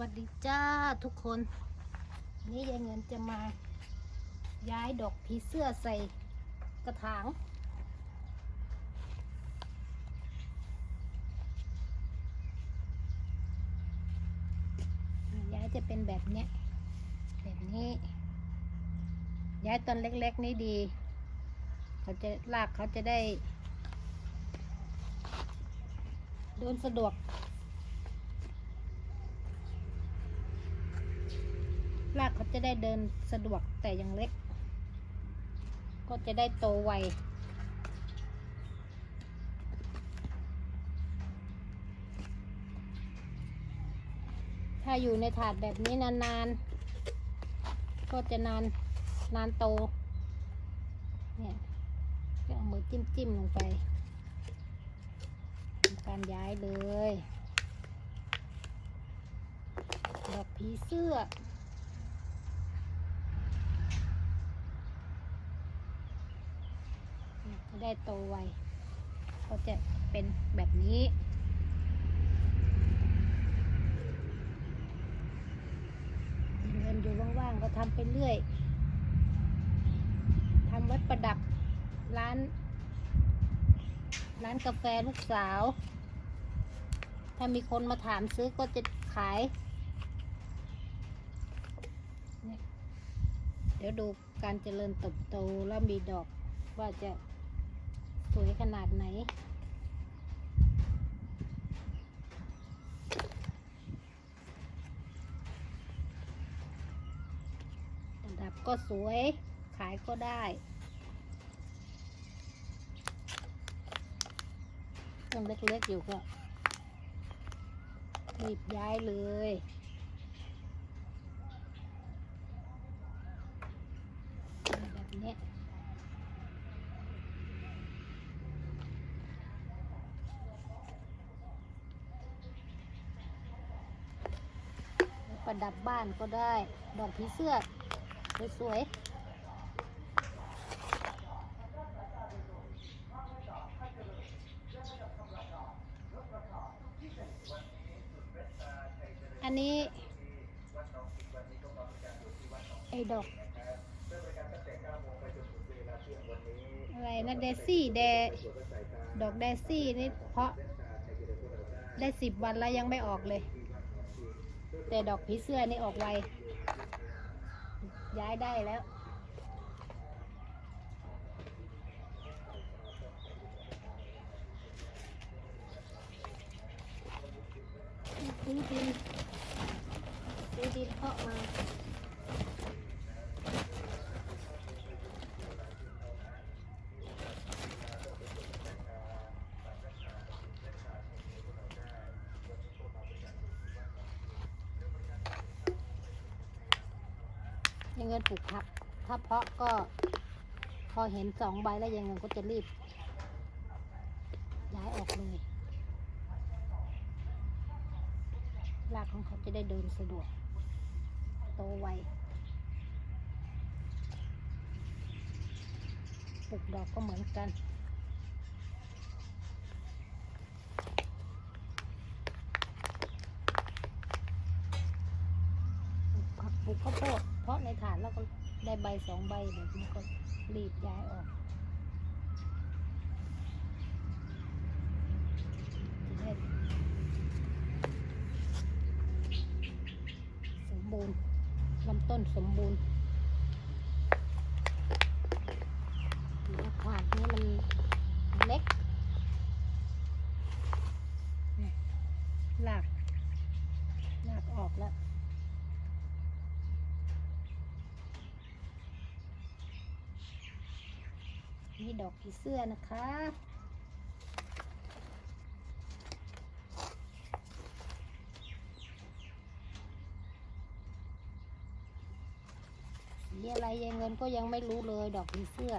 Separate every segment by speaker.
Speaker 1: วัสดีจ้าทุกคน นี่ยายเงินจะมาย้ายดอกผีเสื้อใส่กระถาง ย้ายจะเป็นแบบเนี้ยแบบนี้ ย้ายตอนเล็กๆนี่ดี เขาจะลากเขาจะได้เดินสะดวก รากเขาจะได้เดินสะดวกแต่ยังเล็ก ก็จะได้โตไวถ้าอยู่ในถาดแบบนี้นานๆ ก็จะนานนานโต เนี่ยก็เอามือจิ้มๆลงไปการย้ายเลย ดอกผีเสื้อ จะได้โตไวก็จะเป็นแบบนี้เงินอยู่ว่างๆก็ทำไปเรื่อยทำวัดประดับร้าน ร้านกาแฟลูกสาว ถ้ามีคนมาถามซื้อก็จะขายเนี่ยเดี๋ยวดูการเจริญเติบโตแล้วมีดอกว่าจะ สวยขนาดไหน ระดับก็สวย ขายก็ได้ยังเล็กๆอยู่ก็รีบย้ายเลยแบบนี้ ประดับบ้านก็ได้ ดอกผีเสื้อ สวยๆอันนี้ไอ้ดอกอะไรนะเดซี่เดดอกเดซี่นี่เพาะได้สิบวันแล้วยังไม่ออกเลย แต่ดอกผีเสื้อนี่ออกไว ย้ายได้แล้ว ซื้อดินซื้อดินเพาะมา ยังเงินปลูกผัก ถ้าเพาะก็ พอเห็นสองใบแล้วยังเงินก็จะรีบ ย้ายออกเลยรากของเขาจะได้เดินสะดวก โตไวปลูกดอกก็เหมือนกัน ปลูกผักปลูกข้าวโพดเพราะในฐานเราก็ได้ใบ สองใบแบบนี้ก็รีบย้ายออกจะได้สมบูรณ์ลำต้นสมบูรณ์แล้วาดนี้มันเล็กเนี่ยลากหลากออกแล้ว ดอกผีเสื้อนะคะสีอะไรยายเงินก็ยังไม่รู้เลยดอกผีเสื้อ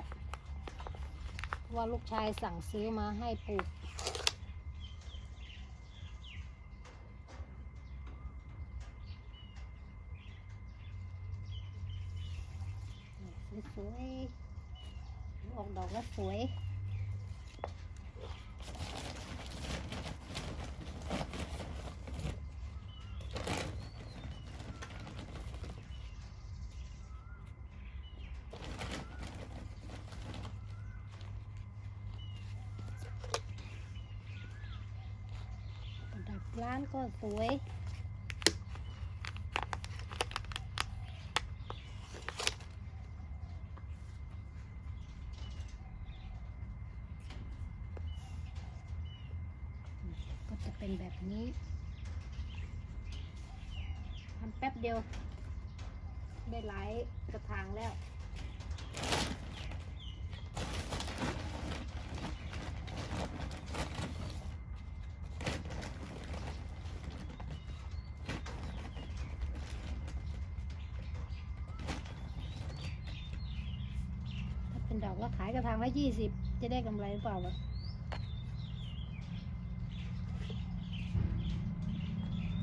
Speaker 1: ว่าลูกชายสั่งซื้อมาให้ปลูกสวยๆ ออกดอกแล้วสวยดักร้านก็สวย เป็นแบบนี้ทำแป๊บเดียว ได้หลายกระถางแล้วถ้าเป็นดอกก็ขายกระถางละยี่สิบจะได้กำไรหรือเปล่าวะ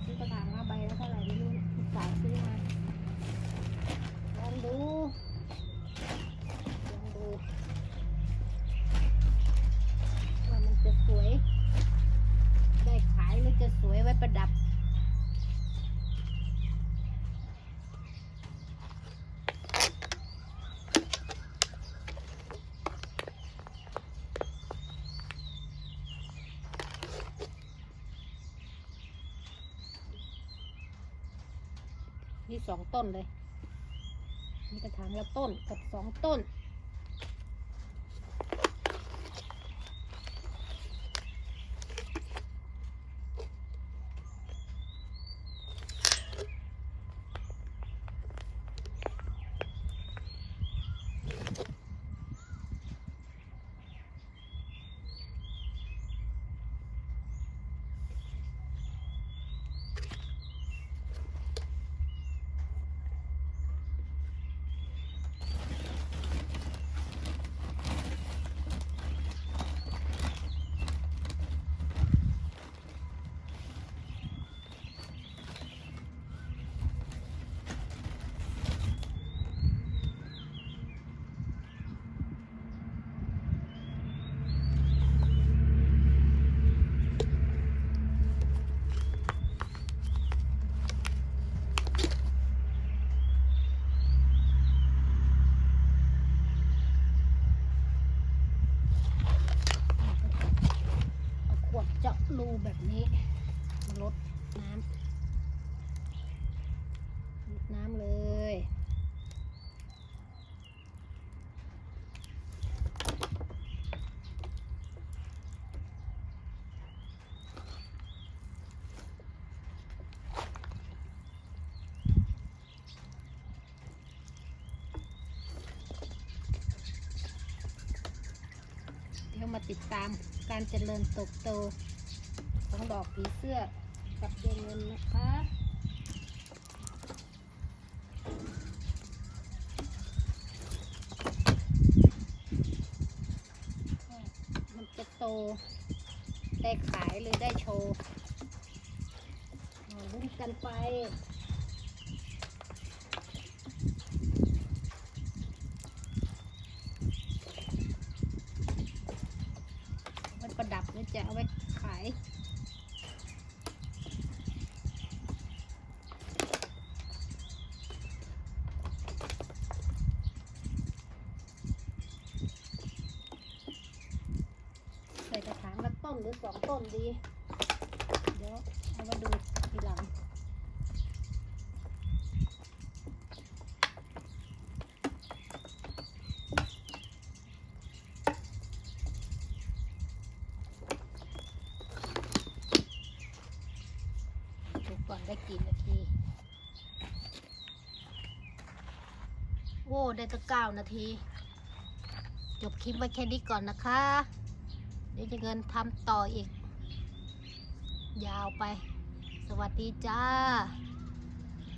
Speaker 1: ซื้อกระถางละใบแล้วเท่าไหร่ไม่รู้ลูกสาวซื้อมาลองดูลองดูว่ามันจะสวย ได้ขายหรือจะสวยไว้ประดับ มี สองต้นเลยมีกระถางละต้นกับสองต้น เอาขวดเจาะรูแบบนี้มาลดน้ำลดน้ำเลย เดี๋ยว มาติดตามการเจริญเติบโตของดอกผีเสื้อกับเดงเงินนะคะมันจะโตได้ขายหรือได้โชว์มาลุ้นกันไป ประดับหรือจะเอาไว้ขายใส่กระถางละต้นหรือสองต้นดี เดี๋ยวเอามาดูทีหลัง ดูก่อนได้กี่นาทีโอ้ได้ตั้งเก้านาที จบคลิปไว้แค่นี้ก่อนนะคะ เดี๋ยวจะเงินทำต่ออีก ยาวไป สวัสดีจ้า